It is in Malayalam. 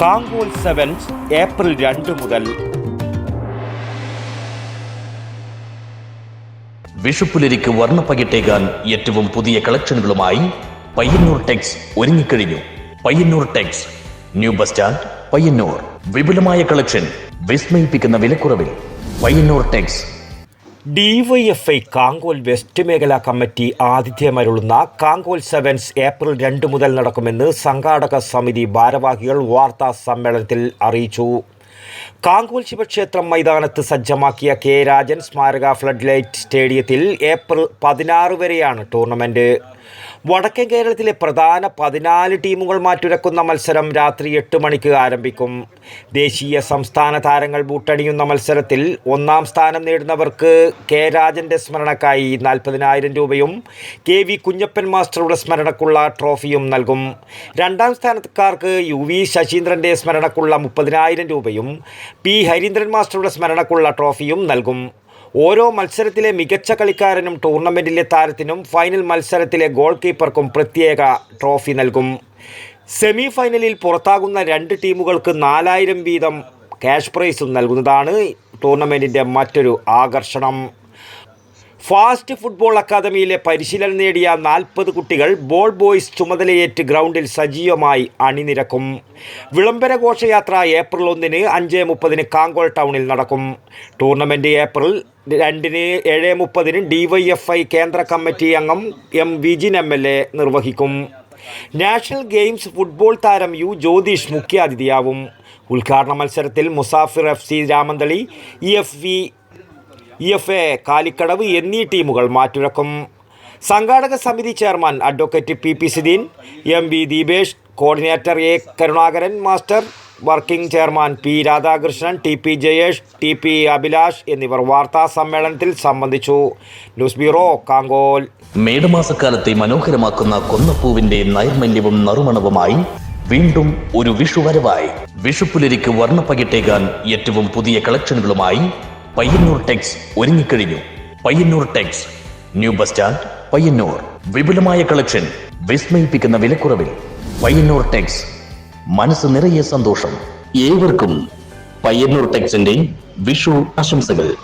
കാങ്കോൽ സെവൻസ് ഏപ്രിൽ രണ്ട് മുതൽ. വിഷുപ്പുലരിക്ക് വർണപ്പകിട്ടേകാൻ ഏറ്റവും പുതിയ കളക്ഷനുകളുമായി പയ്യന്നൂർ ടെക്സ് ഒരുങ്ങിക്കഴിഞ്ഞു. Payyanur Tex new bus stand Payyanur. വിപുലമായ കളക്ഷൻ വിസ്മയിപ്പിക്കുന്ന വിലക്കുറവിൽ. Payyanur Tex DYFI Kankol west മേഖലാ കമ്മിറ്റി ആതിഥ്യമരുളുന്ന കാങ്കോൽ സെവൻസ് ഏപ്രിൽ രണ്ട് മുതൽ നടക്കുമെന്ന് സംഘാടക സമിതി ഭാരവാഹികൾ വാർത്താ സമ്മേളനത്തിൽ അറിയിച്ചു. കാങ്കോൽ ശിവക്ഷേത്രം മൈതാനത്ത് സജ്ജമാക്കിയ കെ രാജൻ സ്മാരക ഫ്ലഡ് ലൈറ്റ് സ്റ്റേഡിയത്തിൽ ഏപ്രിൽ പതിനാറ് വരെയാണ് ടൂർണമെന്റ് വടക്കൻ കേരളത്തിലെ പ്രധാന പതിനാല് ടീമുകൾ മാറ്റുരക്കുന്ന മത്സരം രാത്രി എട്ട് മണിക്ക് ആരംഭിക്കും. ദേശീയ സംസ്ഥാന താരങ്ങൾ ബൂട്ടണിയുന്ന മത്സരത്തിൽ ഒന്നാം സ്ഥാനം നേടുന്നവർക്ക് കെ രാജന്റെ സ്മരണക്കായി നാൽപ്പതിനായിരം രൂപയും കെ വി കുഞ്ഞപ്പൻ മാസ്റ്ററുടെ സ്മരണക്കുള്ള ട്രോഫിയും നൽകും. രണ്ടാം സ്ഥാനക്കാർക്ക് യു വി ശശീന്ദ്രന്റെ സ്മരണക്കുള്ള മുപ്പതിനായിരം രൂപയും പി ഹരീന്ദ്രൻ മാസ്റ്ററുടെ സ്മരണക്കുള്ള ട്രോഫിയും നൽകും. ഓരോ മത്സരത്തിലെ മികച്ച കളിക്കാരനും ടൂർണമെന്റിലെ താരത്തിനും ഫൈനൽ മത്സരത്തിലെ ഗോൾ കീപ്പർക്കും പ്രത്യേക ട്രോഫി നൽകും. സെമി ഫൈനലിൽ പുറത്താകുന്ന രണ്ട് ടീമുകൾക്ക് നാലായിരം വീതം ക്യാഷ് പ്രൈസും നൽകുന്നതാണ് ടൂർണമെന്റിന്റെ മറ്റൊരു ആകർഷണം. ഫാസ്റ്റ് ഫുട്ബോൾ അക്കാദമിയിലെ പരിശീലനം നേടിയ നാൽപ്പത് കുട്ടികൾ ബോൾ ബോയ്സ് ചുമതലയേറ്റ് ഗ്രൗണ്ടിൽ സജീവമായി അണിനിരക്കും. വിളംബര ഘോഷയാത്ര ഏപ്രിൽ ഒന്നിന് അഞ്ച് മുപ്പതിന് കാങ്കോൾ ടൗണിൽ നടക്കും. ടൂർണമെന്റ് ഏപ്രിൽ രണ്ടിന് ഏഴ് മുപ്പതിന് ഡിവൈഎഫ്ഐ കേന്ദ്ര കമ്മിറ്റി അംഗം M Vijin M L A നിർവഹിക്കും. നാഷണൽ ഗെയിംസ് ഫുട്ബോൾ താരം യു ജ്യോതിഷ് മുഖ്യാതിഥിയാവും. ഉദ്ഘാടന മത്സരത്തിൽ Musafir F C Ramanthali E F V E F A Kalikkadavu എന്നീ ടീമുകൾ മാറ്റുരക്കും സംഘാടക സമിതി chairman advocate P P Sidheen M V Deepesh coordinator A Karunakaran master working chairman P Radhakrishnan T P Jayesh T P Abhilash എന്നിവർ വാർത്താ സമ്മേളനത്തിൽ സംബന്ധിച്ചു. News bureau Kankol. മേടമാസക്കാലത്തെ മനോഹരമാക്കുന്ന കൊന്നപ്പൂവിന്റെ നൈർമല്യവും നറുമണവുമായി വീണ്ടും ഒരു വിഷു വരവായി. വിഷുപ്പുലരിക്ക് വർണപ്പകിട്ടേകാൻ ഏറ്റവും പുതിയ കളക്ഷനുകളുമായി പയ്യന്നൂർ ടെക്സ് ഒരുങ്ങിക്കഴിഞ്ഞു. Payyanur Tex new bus stand Payyanur. വിപുലമായ കളക്ഷൻ വിസ്മയിപ്പിക്കുന്ന വിലക്കുറവിൽ. പയ്യന്നൂർ ടെക്സ് മനസ്സ് നിറയെ സന്തോഷം. ഏവർക്കും പയ്യന്നൂർ ടെക്സിന്റെ വിഷു ആശംസകൾ.